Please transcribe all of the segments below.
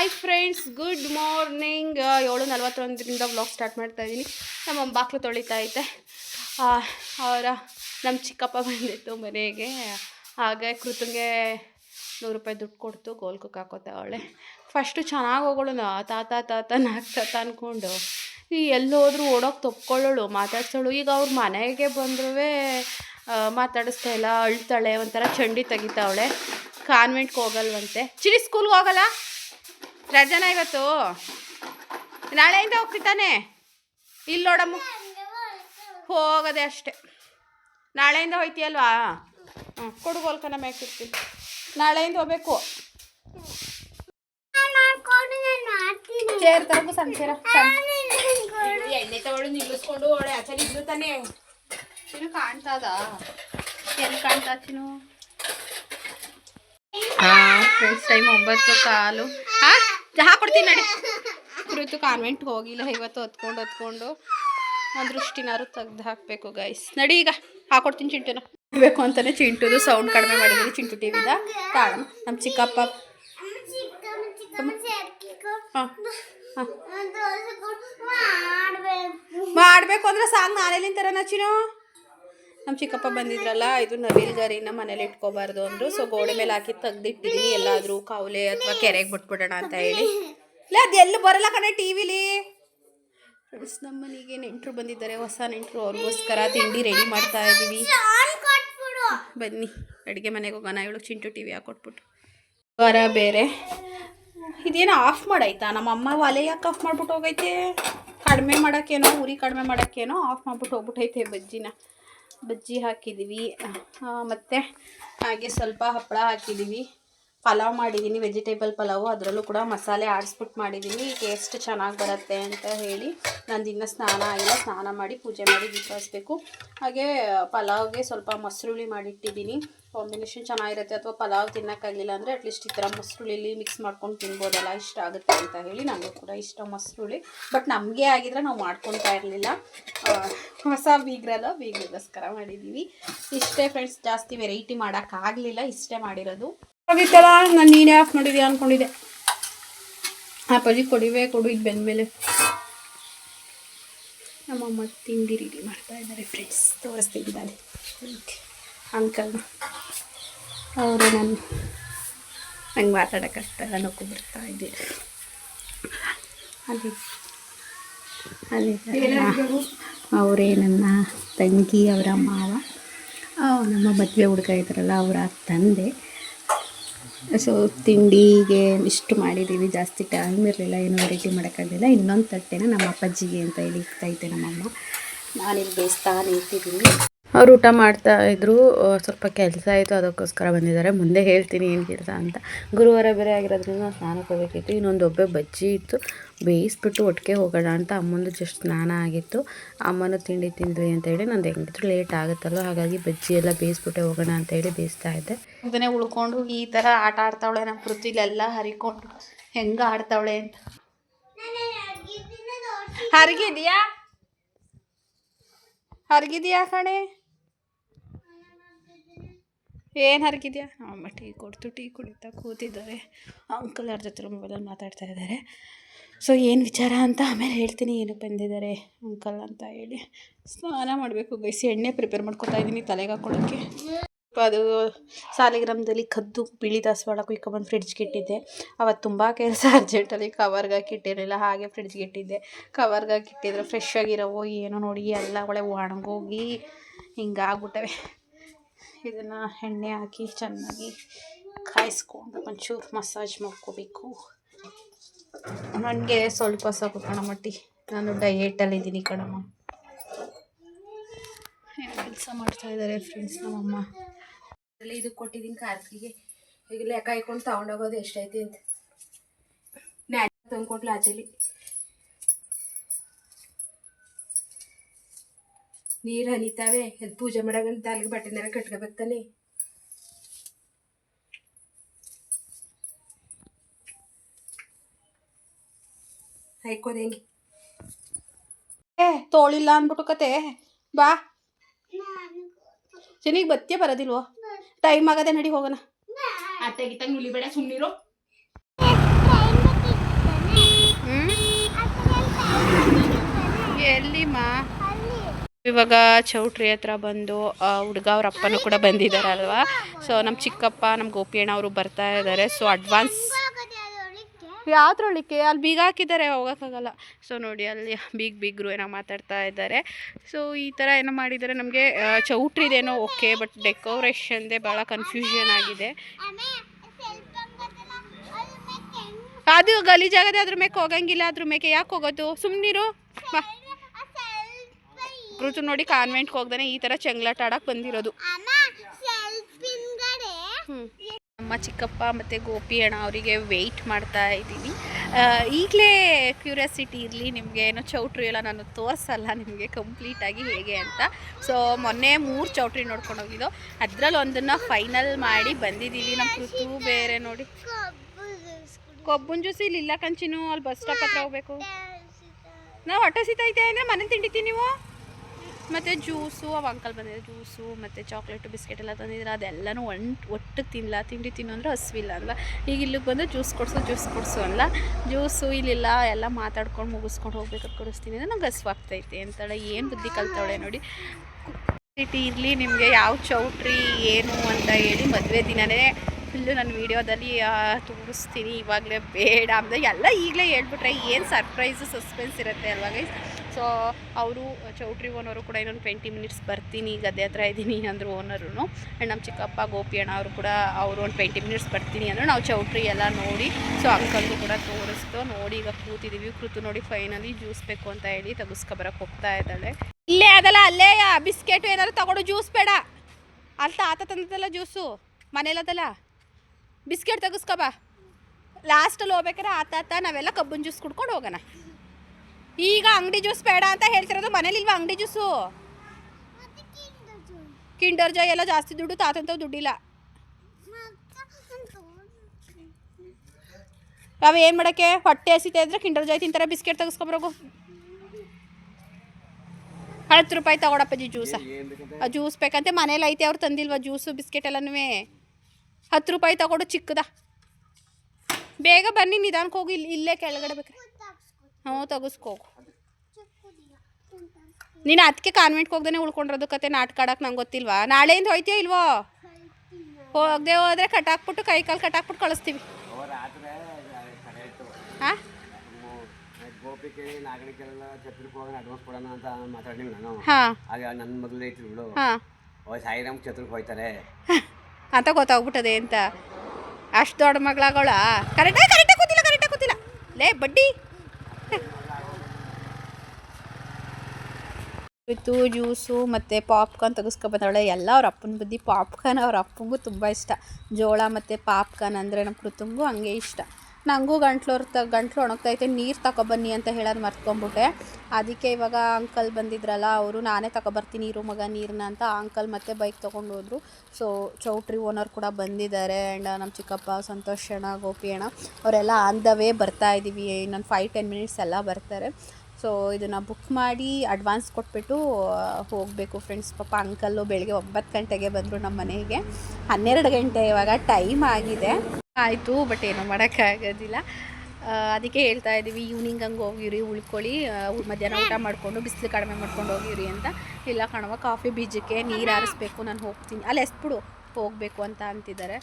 Hi friends good morning ಏಳು ನಲ್ವತ್ತೊಂದರಿಂದ vlog start ಮಾಡ್ತಾ ಇದ್ದೀನಿ ನಮ್ಮ ಬಾಕ್ಲು ತೊಳಿತಾ ಐತೆ. ಅವರ ನಮ್ಮ ಚಿಕ್ಕಪ್ಪ ಬಂದಿತ್ತು ಮನೆಗೆ. ಹಾಗೆ ಕೃತಂಗೆ ನೂರು ರೂಪಾಯಿ ದುಡ್ಡು ಕೊಡ್ತು ಗೋಲ್ ಕುಕ್ ಹಾಕೋತಾವಳೆ ಫಸ್ಟು ಚೆನ್ನಾಗಿ ಹೋಗೋಳು ತಾತ ತಾತ ನಾಕ್ ತಾತ ಅಂದ್ಕೊಂಡು ಈ ಎಲ್ಲೋದ್ರೂ ಓಡೋಕೆ ತಪ್ಕೊಳ್ಳೋಳು ಮಾತಾಡ್ಸೋಳು. ಈಗ ಅವ್ರ ಮನೆಗೆ ಬಂದ್ರೂ ಮಾತಾಡಿಸ್ತಾ ಇಲ್ಲ, ಅಳ್ತಾಳೆ, ಒಂಥರ ಚಂಡಿ ತೆಗಿತಾವಳೆ ಕಾನ್ವೆಂಟ್ಗೆ ಹೋಗಲ್ವಂತೆ. ಚಿರಿ ಸ್ಕೂಲ್ಗೆ ಹೋಗಲ್ಲ? ರಜನ ಇವತ್ತು? ನಾಳೆಯಿಂದ ಹೋಗ್ತಿದ್ದಾನೆ ಇಲ್ಲಿ ನೋಡಮ್ಮ. ಹೋಗದೆ ಅಷ್ಟೆ. ನಾಳೆಯಿಂದ ಹೋಯ್ತೀಯಲ್ವಾ? ಹ್ಞೂ ಕೊಡು ನಮ್ಮ ಮ್ಯಾಕಿರ್ತೀನಿ ನಾಳೆಯಿಂದ ಹೋಗ್ಬೇಕು. ಚೇರ್ ತರಕು ಸಂಚೇರ ಎಣ್ಣೆ ತಗೊಳ್ಳು ನಿಲ್ಲಿಸ್ಕೊಂಡು ಒಳ್ಳೆ ಆಚೆ ಇದ್ರು ತಾನೇ. ತಿನ್ನು ಕಾಣ್ತದ? ಎಲ್ಲಿ ಕಾಣ್ತಾ ಚಿನ್ನು ಹಾಂ ಫ್ರೆಂಡ್ಸ್ ಟೈಮ್ ಒಂಬತ್ತು ಕಾಲು. ಚಹಾ ಕೊಡ್ತೀನಿ ನಡಿ. ಕುರಿತು ಕಾನ್ವೆಂಟ್ಗೆ ಹೋಗಿಲ್ಲ ಇವತ್ತು ಹೊತ್ಕೊಂಡು ಹೊತ್ಕೊಂಡು. ಒಂದು ದೃಷ್ಟಿನಾರು ತೆಗ್ದು ಹಾಕಬೇಕು ಗೈಸ್ ನಡಿ ಈಗ ಹಾಕೊಡ್ತೀನಿ ಚಿಂಟುನ. ಬೇಕು ಅಂತಾನೆ ಚಿಂಟುದು ಸೌಂಡ್ ಕಡಿಮೆ ಮಾಡಿದ್ದೀನಿ ಚಿಂಟು ಟಿವಿದ ಕಾರಣ ನಮ್ಮ ಚಿಕ್ಕಪ್ಪ. ಹಾಂ ಹಾಂ. ಮಾಡಬೇಕು. ಅಂದ್ರೆ ಸಾಂಗ್ ನಾನೆಲ್ಲಿಂದ ತರ ಚಿನ್ನು? ನಮ್ಮ ಚಿಕ್ಕಪ್ಪ ಬಂದಿದ್ರಲ್ಲ, ಇದು ನವಿಲ್ ಗರಿನ ಮನೇಲಿ ಇಟ್ಕೋಬಾರ್ದು ಅಂದ್ರು. ಸೊ ಗೋಡೆ ಮೇಲೆ ಹಾಕಿ ತೆಗ್ದಿಟ್ಟಿದ್ದೀನಿ ಎಲ್ಲಾದರೂ ಕಾವಲೆ ಅಥವಾ ಕೆರೆಗೆ ಬಿಟ್ಬಿಡೋಣ ಅಂತ ಹೇಳಿ. ಇಲ್ಲ ಅದೆಲ್ಲ ಬರಲ್ಲ ಕಣೆ ಟಿ ವಿಲಿ? ಫ್ರೆಂಡ್ಸ್ ನಮ್ಮ ಮನೆಗೆ ನೆಂಟರು ಬಂದಿದ್ದಾರೆ. ಹೊಸ ನೆಂಟರು, ಅವ್ರಿಗೋಸ್ಕರ ತಿಂಡಿ ರೆಡಿ ಮಾಡ್ತಾ ಇದ್ದೀವಿ ಬನ್ನಿ, ಅಡುಗೆ ಮನೆಗೆ ಹೋಗೋಣ. ಇವಳು ಚಿಂಟು ಟಿ ವಿ ಹಾಕೊಟ್ಬಿಟ್ಟು ವರ ಬೇರೆ. ಇದೇನು ಆಫ್ ಮಾಡಾಯ್ತಾ? ನಮ್ಮ ಅಮ್ಮ ಒಲೆ ಯಾಕೆ ಆಫ್ ಮಾಡ್ಬಿಟ್ಟು ಹೋಗೈತೆ? ಕಡಿಮೆ ಮಾಡೋಕ್ಕೇನೋ, ಉರಿ ಕಡಿಮೆ ಮಾಡೋಕ್ಕೇನೋ ಆಫ್ ಮಾಡ್ಬಿಟ್ಟು ಹೋಗ್ಬಿಟ್ಟೈತೆ ಬಜ್ಜಿನ. ಬಜ್ಜಿ ಹಾಕಿದ್ದೀವಿ ಮತ್ತು ಹಾಗೆ ಸ್ವಲ್ಪ ಹಪ್ಪಳ ಹಾಕಿದ್ದೀವಿ ಪಲಾವ್ ಮಾಡಿದ್ದೀನಿ ವೆಜಿಟೇಬಲ್ ಪಲಾವು. ಅದರಲ್ಲೂ ಕೂಡ ಮಸಾಲೆ ಆಡಿಸ್ಬಿಟ್ಟು ಮಾಡಿದ್ದೀನಿ. ಟೇಸ್ಟ್ ಚೆನ್ನಾಗಿ ಬರುತ್ತೆ ಅಂತ ಹೇಳಿ ನಾನು ದಿನ ಸ್ನಾನ ಆಗಿಲ್ಲ. ಸ್ನಾನ ಮಾಡಿ ಪೂಜೆ ಮಾಡಿ ವಿಚಾರಿಸ್ಬೇಕು ಹಾಗೆ ಪಲಾವ್ಗೆ ಸ್ವಲ್ಪ ಮೊಸರುಳಿ ಮಾಡಿಟ್ಟಿದ್ದೀನಿ. ಕಾಂಬಿನೇಷನ್ ಚೆನ್ನಾಗಿರುತ್ತೆ. ಅಥವಾ ಪಲಾವ್ ತಿನ್ನೋಕ್ಕಾಗಲಿಲ್ಲ ಅಂದರೆ ಅಟ್ಲೀಸ್ಟ್ ಈ ಥರ ಮೊಸರುಳಿಲಿ ಮಿಕ್ಸ್ ಮಾಡ್ಕೊಂಡು ತಿನ್ಬೋದಲ್ಲ, ಇಷ್ಟ ಆಗುತ್ತೆ ಅಂತ ಹೇಳಿ ನನಗೂ ಕೂಡ ಇಷ್ಟ ಮೊಸರುಳಿ ಬಟ್ ನಮಗೆ ಆಗಿದ್ರೆ ನಾವು ಮಾಡ್ಕೊತಾ ಇರಲಿಲ್ಲ. ಹೊಸ ಬೀಗ್ರಲ್ಲ, ಬೀಗ್ರಿಗೋಸ್ಕರ ಮಾಡಿದ್ದೀವಿ ಇಷ್ಟೇ ಫ್ರೆಂಡ್ಸ್ ಜಾಸ್ತಿ ವೆರೈಟಿ ಮಾಡೋಕ್ಕಾಗಲಿಲ್ಲ. ಇಷ್ಟೇ ಮಾಡಿರೋದು. ಹೋಗಿತ್ತಲ್ಲ ನಾನು ನೀನೇ ಆಫ್ ಮಾಡಿದ್ಯಾ ಅಂದ್ಕೊಂಡಿದ್ದೆ ಪಜಿ ಕೊಡಿವೆ ಕೊಡು ಇದು ಬೆಂದಮೇಲೆ. ನಮ್ಮಮ್ಮ ತಿಂಡಿ ರೆಡಿ ಮಾಡ್ತಾ ಇದ್ದಾರೆ ಫ್ರೆಂಡ್ಸ್ ತೋರಿಸ್ತಿದ್ದಾರೆ ಅಂಕಲ್ ಅವರು ನಾನು ನಂಗೆ ಮಾತಾಡೋಕ್ಕಾಗ್ತಾಯಿಲ್ಲ ನಕ್ಕು ಬರ್ತಾ ಇದ್ದೀರಿ ಅಲ್ಲಿ ಅಲ್ಲಿ ಅವರೇ ನನ್ನ ತಂಗಿ ಅವರ ಮಾವ. ಆ, ನಮ್ಮ ಮದುವೆ ಹುಡುಗ ಇದ್ದಾರಲ್ಲ ಅವರ ತಂದೆ. ಸೊ ತಿಂಡಿಗೆ ಇಷ್ಟು ಮಾಡಿದ್ದೀವಿ. ಜಾಸ್ತಿ ಟೈಮ್ ಇರಲಿಲ್ಲ. ಏನು ವೆರೈಟಿ ಮಾಡೋಕ್ಕಾಗಲಿಲ್ಲ ಇನ್ನೊಂದು ತಟ್ಟೆನ ನಮ್ಮ ಅಪ್ಪಾಜಿಗೆ ಅಂತ ಹೇಳಿ ಇಕ್ತೈತೆ ನಮ್ಮಮ್ಮ. ನಾನಿಲ್ಲಿ ಬೇಯಿಸ್ತಾ ನಿಂತಿದ್ದೀನಿ ಅವ್ರು ಊಟ ಮಾಡ್ತಾ ಇದ್ರು. ಸ್ವಲ್ಪ ಕೆಲಸ ಆಯಿತು. ಅದಕ್ಕೋಸ್ಕರ ಬಂದಿದ್ದಾರೆ. ಮುಂದೆ ಹೇಳ್ತೀನಿ ಏನು ಕೆಲಸ ಅಂತ. ಗುರುವಾರ ಬೇರೆ ಆಗಿರೋದ್ರಿಂದ ಸ್ನಾನಕ್ಕೆ ಹೋಗಬೇಕಿತ್ತು ಇನ್ನೊಂದು ಒಬ್ಬೆ ಬಜ್ಜಿ ಇತ್ತು. ಬೇಯಿಸ್ಬಿಟ್ಟು ಒಟ್ಟಿಗೆ ಹೋಗೋಣ ಅಂತ ಅಮ್ಮಂದು ಜಸ್ಟ್ ಸ್ನಾನ ಆಗಿತ್ತು. ಅಮ್ಮನ ತಿಂಡಿ ತಿಂದ್ವಿ ಅಂತ ಹೇಳಿ ನಂದು ಹೆಂಗಿದ್ರು ಲೇಟ್ ಆಗುತ್ತಲ್ಲ ಹಾಗಾಗಿ ಬಜ್ಜಿ ಎಲ್ಲ ಬೇಯಿಸ್ಬಿಟ್ಟೆ ಹೋಗೋಣ ಅಂತ ಹೇಳಿ ಬೇಯಿಸ್ತಾ ಇದ್ದೆ. ಇದನ್ನೇ ಉಳ್ಕೊಂಡು ಈ ಥರ ಆಟ ಆಡ್ತಾವಳೆ ನಮ್ಮ ಪೃಥ್ವಿಲೆಲ್ಲ ಹರಿಕೊಂಡು ಹೆಂಗೆ ಆಡ್ತಾವಳೆ ಅಂತ. ಹರಿಗಿದ್ಯಾ? ಹರಿಗಿದ್ಯಾ ಕಣೆ? ಏನು ಹರಗಿದ್ಯಾ? ಅಮ್ಮ ಟೀ ಕೊಡ್ತು, ಟೀ ಕುಡಿತಾ ಕೂತಿದ್ದಾರೆ. ಅಂಕಲ್ ಅವ್ರ ಜೊತೆ ಮೊಬೈಲಲ್ಲಿ ಮಾತಾಡ್ತಾ ಇದ್ದಾರೆ. ಸೊ ಏನು ವಿಚಾರ ಅಂತ ಆಮೇಲೆ ಹೇಳ್ತೀನಿ. ಏನಕ್ಕೆ ಬಂದಿದ್ದಾರೆ ಅಂಕಲ್ ಅಂತ ಹೇಳಿ. ಸ್ನಾನ ಮಾಡಬೇಕು ಬಯಸಿ ಎಣ್ಣೆ ಪ್ರಿಪೇರ್ ಮಾಡ್ಕೊತಾ ಇದ್ದೀನಿ ತಲೆಗೆ ಹಾಕೊಳ್ಳೋಕ್ಕೆ ಅದು ಸಾಲಿಗ್ರಾಮದಲ್ಲಿ ಕದ್ದು, ಬಿಳಿ ದಾಸವಾಳ ಕುಯ್ಕೊಬಂದು ಫ್ರಿಡ್ಜ್ಗೆ ಇಟ್ಟಿದ್ದೆ. ಅವತ್ತು ತುಂಬ ಕೆಲಸ ಅರ್ಜೆಂಟಲ್ಲಿ ಕವರ್ಗೆ ಹಾಕಿಟ್ಟಿರಲಿಲ್ಲ. ಹಾಗೆ ಫ್ರಿಡ್ಜ್ಗೆ ಇಟ್ಟಿದ್ದೆ. ಕವರ್ಗೆ ಹಾಕಿಟ್ಟಿದ್ರೆ ಫ್ರೆಶ್ ಆಗಿರೋವೋ, ಏನೋ ನೋಡಿ, ಎಲ್ಲ ಒಳ್ಳೆ ಒಣಗೋಗಿ ಹಿಂಗಾಗ್ಬಿಟ್ಟವೆ. ಇದನ್ನು ಎಣ್ಣೆ ಹಾಕಿ ಚೆನ್ನಾಗಿ ಕಾಯಿಸ್ಕೊಂಡು ಒಂಚೂರು ಮಸಾಜ್ ಮಾಡ್ಕೋಬೇಕು. ನನಗೆ ಸ್ವಲ್ಪ ಸಾಕು ಕಣಮ್ಮ, ಟೀ. ನಾನು ಡಯೆಟಲ್ಲಿದ್ದೀನಿ ಕಣಮ್ಮ. ಏನು ಕೆಲಸ ಮಾಡ್ತಾ ಇದ್ದಾರೆ ಫ್ರೆಂಡ್ಸ್ ನಮ್ಮಮ್ಮ. ಅಲ್ಲಿ ಇದು ಕೊಟ್ಟಿದ್ದೀನಿ ಕಾರ್ತಿಗೆ. ಈಗ ಲೆಕ್ಕ ಹಾಕೊಂಡು ತಗೊಂಡೋಗೋದು ಎಷ್ಟೈತಿ ಅಂತ. ನ್ಯಾಯ ತಂದ್ಕೊಟ್ಲು ಆಚೆಲಿ. ನೀರು ಹನಿತಾವೆ, ಅದು ಪೂಜೆ ಮಾಡೋಕ್ಕಂತ ಅಲ್ಲಿಗೆ ಬಟ್ಟೆನಾರ ಕಟ್ಕೋಬೇಕು ತಾನೆ ಹೈಕೋದು ಏ ತೋಳಿಲ್ಲ ಅಂದ್ಬಿಟ್ಟು ಕತೆ. ಬಾ. ಚೆನ್ನಾಗಿ ಬತ್ತೆ ಬರೋದಿಲ್ವೋ? ಟೈಮ್ ಆಗದೆ ನಡಿ ಹೋಗೋಣ. ಅತ್ತೆ ಗಿತ್ತಂಗೆ ಉಲಿಬೇಡ ಸುಮ್ಮನಿರು ಇವಾಗ ಚೌಟ್ರಿ ಹತ್ರ ಬಂದು ಹುಡುಗ ಅವ್ರ ಅಪ್ಪನು ಕೂಡ ಬಂದಿದ್ದಾರಲ್ವಾ ಸೊ ನಮ್ಮ ಚಿಕ್ಕಪ್ಪ ನಮ್ಮ ಗೋಪಿಯಣ್ಣ ಅವರು ಬರ್ತಾ ಇದ್ದಾರೆ ಸೊ ಅಡ್ವಾನ್ಸ್ ಯಾವ್ದ್ರೊಳಿಕೆ ಅಲ್ಲಿ ಬೀಗ ಹಾಕಿದ್ದಾರೆ ಹೋಗೋಕ್ಕಾಗಲ್ಲ ಸೊ ನೋಡಿ ಅಲ್ಲಿ ಬೀಗ್ ಬೀಗರು ಏನೋ ಮಾತಾಡ್ತಾ ಇದ್ದಾರೆ. ಸೊ ಈ ಥರ ಏನೋ ಮಾಡಿದ್ದಾರೆ. ನಮಗೆ ಚೌಟ್ರಿದೇನೋ ಓಕೆ ಬಟ್ ಡೆಕೋರೇಷನ್ದೇ ಭಾಳ ಕನ್ಫ್ಯೂಷನ್ ಆಗಿದೆ. ಅದು ಗಲೀಜಾಗದೆ ಅದ್ರ ಮೇಕೆ ಹೋಗಂಗಿಲ್ಲ ಅದ್ರ ಮೇಕೆ. ಯಾಕೆ ಹೋಗೋದು? ಸುಮ್ಮನಿರು ಋತು ನೋಡಿ ಕಾನ್ವೆಂಟ್ಗೆ ಹೋಗ್ದಾನೆ. ಈ ಥರ ಚೆಂಗ್ಲಾಟ ಆಡಕ್ಕೆ ಬಂದಿರೋದು. ಹ್ಮ್. ನಮ್ಮ ಚಿಕ್ಕಪ್ಪ ಮತ್ತು ಗೋಪಿ ಅಣ್ಣ ಅವರಿಗೆ ವೆಯ್ಟ್ ಮಾಡ್ತಾ ಇದ್ದೀನಿ. ಈಗಲೇ ಕ್ಯೂರಿಯಾಸಿಟಿ ಇರಲಿ ನಿಮಗೆ ಏನೋ ಚೌಟ್ರಿ ಎಲ್ಲ ನಾನು ತೋರಿಸಲ್ಲ ನಿಮಗೆ ಕಂಪ್ಲೀಟಾಗಿ ಹೇಗೆ ಅಂತ. ಸೊ ಮೊನ್ನೆ ಮೂರು ಚೌಟ್ರಿ ನೋಡ್ಕೊಂಡು ಹೋಗಿದ್ದು. ಅದರಲ್ಲಿ ಒಂದನ್ನು ಫೈನಲ್ ಮಾಡಿ ಬಂದಿದ್ದೀವಿ ನಮ್ಮ ಋತು ಬೇರೆ ನೋಡಿ. ಕೊಬ್ಬನ್ ಜ್ಯೂಸ್ ಇಲ್ಲಿ ಇಲ್ಲ ಕಂಚಿನೂ ಅಲ್ಲಿ ಬಸ್ ಸ್ಟಾಪ್ ಹತ್ರ ಹೋಗ್ಬೇಕು. ನಾವು ಹೊಟ್ಟೆ ಸಿತೈತೆ ಅಂದರೆ ಮನೆ ತಿಂಡಿತೀನಿ ನೀವು? ಮತ್ತು ಜ್ಯೂಸು ಅವ ಅಂಕಲ್ ಬಂದಿದ್ರು ಜ್ಯೂಸು, ಮತ್ತು ಚಾಕ್ಲೇಟು, ಬಿಸ್ಕೆಟ್ ಎಲ್ಲ ತಂದಿದ್ರು ಅದೆಲ್ಲನೂ ಒನ್ ಒಟ್ಟು ತಿನ್ನಲ್ಲ ತಿಂಡಿ ತಿನ್ನು ಅಂದರೆ ಹಸಿವಿಲ್ಲ ಅಲ್ವಾ? ಈಗ ಇಲ್ಲಿಗೆ ಬಂದು ಜ್ಯೂಸ್ ಕೊಡಿಸು ಜ್ಯೂಸ್ ಕೊಡಿಸು ಅಲ್ಲ? ಜ್ಯೂಸು ಇಲ್ಲಿಲ್ಲ, ಎಲ್ಲ ಮಾತಾಡ್ಕೊಂಡು ಮುಗಿಸ್ಕೊಂಡು ಹೋಗ್ಬೇಕಾದ್ರೆ ಕೊಡಿಸ್ತೀನಿ ಅಂದರೆ ನಂಗೆ ಹಸುವಾಗ್ತೈತೆ ಅಂತಾಳೆ ಏನು ಬುದ್ಧಿ ಕಲ್ತವಳೆ ನೋಡಿ. ಸಿಟಿ ಇರಲಿ, ನಿಮಗೆ ಯಾವ ಚೌಟ್ರಿ ಏನು ಅಂತ ಹೇಳಿ ಮದುವೆ ದಿನವೇ ಫುಲ್ಲು ನನ್ನ ವೀಡಿಯೋದಲ್ಲಿ ತೋರಿಸ್ತೀನಿ. ಇವಾಗಲೇ ಬೇಡ ಅಂದರೆ ಎಲ್ಲ ಈಗಲೇ ಹೇಳ್ಬಿಟ್ರೆ ಏನು ಸರ್ಪ್ರೈಸು ಸಸ್ಪೆನ್ಸ್ ಇರುತ್ತೆ ಅಲ್ವಾಗ ಸೊ ಅವರು, ಚೌಟ್ರಿ ಓನರು ಕೂಡ ಇನ್ನೊಂದು ಟ್ವೆಂಟಿ ಮಿನಿಟ್ಸ್ ಬರ್ತೀನಿ, ಗದ್ದೆ ಹತ್ರ ಇದ್ದೀನಿ ಅಂದರು ಓನರು ಆ್ಯಂಡ್ ನಮ್ಮ ಚಿಕ್ಕಪ್ಪ ಗೋಪಿ ಅಣ್ಣ ಅವರು ಕೂಡ ಅವರು ಒಂದು ಟ್ವೆಂಟಿ ಮಿನಿಟ್ಸ್ ಬರ್ತೀನಿ ಅಂದರು. ನಾವು ಚೌಟ್ರಿ ಎಲ್ಲ ನೋಡಿ, ಸೊ ಅಂಕಲ್ಗೂ ಕೂಡ ತೋರಿಸ್ತು. ನೋಡಿ ಈಗ ಕೂತಿದ್ದೀವಿ ಕೂತು ನೋಡಿ ಫೈನಲಿ ಜ್ಯೂಸ್ ಬೇಕು ಅಂತ ಹೇಳಿ ತೆಗಿಸ್ಕೊಬರಕ್ಕೆ ಹೋಗ್ತಾ ಇದ್ದಾಳೆ. ಇಲ್ಲೇ ಅದಲ್ಲ, ಅಲ್ಲೇ ಬಿಸ್ಕೆಟು ಏನಾದ್ರು ತಗೊಂಡು ಜ್ಯೂಸ್ ಬೇಡ. ಅಲ್ಲಿ ತಾತ ತಂದದಲ್ಲ ಜ್ಯೂಸು ಮನೇಲದಲ್ಲ ಬಿಸ್ಕೆಟ್ ತೆಗಿಸ್ಕೊಬಾ ಲಾಸ್ಟಲ್ಲಿ ಹೋಗ್ಬೇಕಾರೆ ಆತ ಆತ, ನಾವೆಲ್ಲ ಕಬ್ಬನ್ ಜ್ಯೂಸ್ ಕುಡ್ಕೊಂಡು ಹೋಗೋಣ. ಈಗ ಅಂಗಡಿ ಜ್ಯೂಸ್ ಬೇಡ ಅಂತ ಹೇಳ್ತಿರೋದು ಮನೇಲಿ ಇಲ್ವಾ ಅಂಗಡಿ ಜ್ಯೂಸು? ಕಿಂಡರ್ ಜಾಯ್ ಎಲ್ಲ ಜಾಸ್ತಿ ದುಡ್ಡು ತಾತಂತ ದುಡ್ಡಿಲ್ಲ. ಅವ ಏನು ಮಾಡೋಕ್ಕೆ? ಹೊಟ್ಟೆ ಹಸಿತೆ ಇದ್ರೆ ಕಿಂಡರ್ ಜಾಯ್ ತಿಂತಾರೆ ಬಿಸ್ಕೆಟ್ ತೆಗಿಸ್ಕೊಬರೋಗು ಹತ್ತು ರೂಪಾಯಿ ತಗೊಳಪ್ಪಾಜಿ ಜ್ಯೂಸ. ಆ ಜ್ಯೂಸ್ ಬೇಕಂತೆ ಮನೇಲಿ ಐತೆ ಅವ್ರು ತಂದಿಲ್ವಾ ಜ್ಯೂಸು ಬಿಸ್ಕೆಟ್ ಎಲ್ಲನೂ ಹತ್ತು ರೂಪಾಯಿ ತಗೊಡು ಚಿಕ್ಕದ. ಬೇಗ ಬನ್ನಿ ನಿಧಾನಕ್ಕೆ ಹೋಗಿ ಇಲ್ಲಿ ಇಲ್ಲೇ ಕೆಳಗಡೆ ಬೇಕಾರೆ ಹ್ಞೂ ತೆಗಿಸ್ಕೋಗು ನೀನು ಅದಕ್ಕೆ ಕಾನ್ವೆಂಟ್ಗೆ ಹೋಗ್ದೇ ಉಳ್ಕೊಂಡಿರೋದು ಕತೆ ನಾಟಕ ಆಡಕ್ಕೆ ನಂಗೆ ಗೊತ್ತಿಲ್ವಾ? ನಾಳೆಯಿಂದ ಹೋಯ್ತೀಯೋ ಇಲ್ವೋ? ಹೋಗದೆ ಹೋದ್ರೆ ಕಟ್ಟಾಕ್ಬಿಟ್ಟು ಕೈ ಕಾಲು ಕಟ್ಟಾಕ್ಬಿಟ್ಟು ಕಳಿಸ್ತೀವಿ. ಹಾಂ ಛತ್ರಕ್ಕೆ ಹೋಗೋಣ ಅಡ್ವಾನ್ಸ್ ಕೊಡೋಣ ಅಂತ ನಾನು. ಹಾಂ. ಆಗ ನನ್ನ ಮೊದಲು ಐತಿ ಬಿಡು ಹಾಂ. ಓ ಸಾಯಿರಾಮ್ ಛತ್ರಕ್ಕೆ ಹೋಯ್ತಾರೆ. ಅಂತ ಗೊತ್ತಾಗ್ಬಿಟ್ಟದೆ ಅಂತ. ಅಷ್ಟು ದೊಡ್ಡ ಮಗಳಾಗೋಳ? ಕರೆಕ್ಟಾಗಿ ಕರೆಕ್ಟಾಗಿ ಕೂತಿಲ್ಲ ಕರೆಕ್ಟಾಗಿ ಕೂತಿಲ್ಲ. ಲೇ ಬಡ್ಡಿ. ಇತ್ತು ಜ್ಯೂಸು ಮತ್ತು ಪಾಪ್ಕಾರ್ನ್ ತೆಗೆಸ್ಕೊಬಂದವಳೆ ಎಲ್ಲ ಅವ್ರ ಅಪ್ಪನ ಬುದ್ಧಿ. ಪಾಪ್ಕಾರ್ನ್ ಅವ್ರ ಅಪ್ಪಂಗೂ ತುಂಬ ಇಷ್ಟ. ಜೋಳ ಮತ್ತು ಪಾಪ್ಕಾರ್ನ್ ಅಂದರೆ ನಮ್ಮ ಕೃತಂಗೂ ಹಂಗೆ ಇಷ್ಟ. ನನಗೂ ಗಂಟ್ಲು ತ, ಗಂಟ್ಲು ಒಣಗ್ತೈತೆ, ನೀರು ತಗೊಬನ್ನಿ ಅಂತ ಹೇಳೋದು ಮರ್ತ್ಕೊಂಬಿಟ್ಟೆ. ಅದಕ್ಕೆ ಇವಾಗ ಅಂಕಲ್ ಬಂದಿದ್ರಲ್ಲ, ಅವರು ನಾನೇ ತಗೊಬರ್ತೀನಿ ಇರು ಮಗ ನೀರನ್ನ ಅಂತ ಅಂಕಲ್ ಮತ್ತೆ ಬೈಕ್ ತೊಗೊಂಡು ಹೋದರು. ಸೊ ಚೌಟ್ರಿ ಓನರ್ ಕೂಡ ಬಂದಿದ್ದಾರೆ ಆ್ಯಂಡ್ ನಮ್ಮ ಚಿಕ್ಕಪ್ಪ, ಸಂತೋಷ್ ಅಣ್ಣ, ಗೋಪಿ ಅಣ್ಣ, ಅವರೆಲ್ಲ ಆನ್ ದ ವೇ ಬರ್ತಾ ಇದ್ದೀವಿ ಇನ್ನೊಂದು ಫೈವ್ ಟೆನ್ ಮಿನಿಟ್ಸ್ ಎಲ್ಲ ಬರ್ತಾರೆ. ಸೊ ಇದನ್ನು ಬುಕ್ ಮಾಡಿ ಅಡ್ವಾನ್ಸ್ ಕೊಟ್ಬಿಟ್ಟು ಹೋಗಬೇಕು ಫ್ರೆಂಡ್ಸ್ ಪಾಪ ಅಂಕಲ್ಲು ಬೆಳಗ್ಗೆ ಒಂಬತ್ತು ಗಂಟೆಗೆ ಬಂದರು ನಮ್ಮ ಮನೆಗೆ. ಹನ್ನೆರಡು ಗಂಟೆ ಇವಾಗ ಟೈಮ್ ಆಗಿದೆ. ಆಯಿತು ಬಟ್ ಏನೂ ಮಾಡೋಕ್ಕಾಗೋದಿಲ್ಲ. ಅದಕ್ಕೆ ಹೇಳ್ತಾ ಇದ್ದೀವಿ ಈವ್ನಿಂಗ್ ಹಂಗೆ ಹೋಗಿರಿ, ಉಳ್ಕೊಳ್ಳಿ. ಮಧ್ಯಾಹ್ನ ಊಟ ಮಾಡಿಕೊಂಡು, ಬಿಸಿಲು ಕಡಿಮೆ ಮಾಡ್ಕೊಂಡು ಹೋಗಿರಿ ಅಂತ. ಇಲ್ಲ ಕಣವ ಕಾಫಿ ಬೀಜಕ್ಕೆ ನೀರು ಆರಿಸ್ಬೇಕು, ನಾನು ಹೋಗ್ತೀನಿ. ಅಲ್ಲಿ ಎಸ್ಬಿಡು ಹೋಗಬೇಕು ಅಂತ ಅಂತಿದ್ದಾರೆ.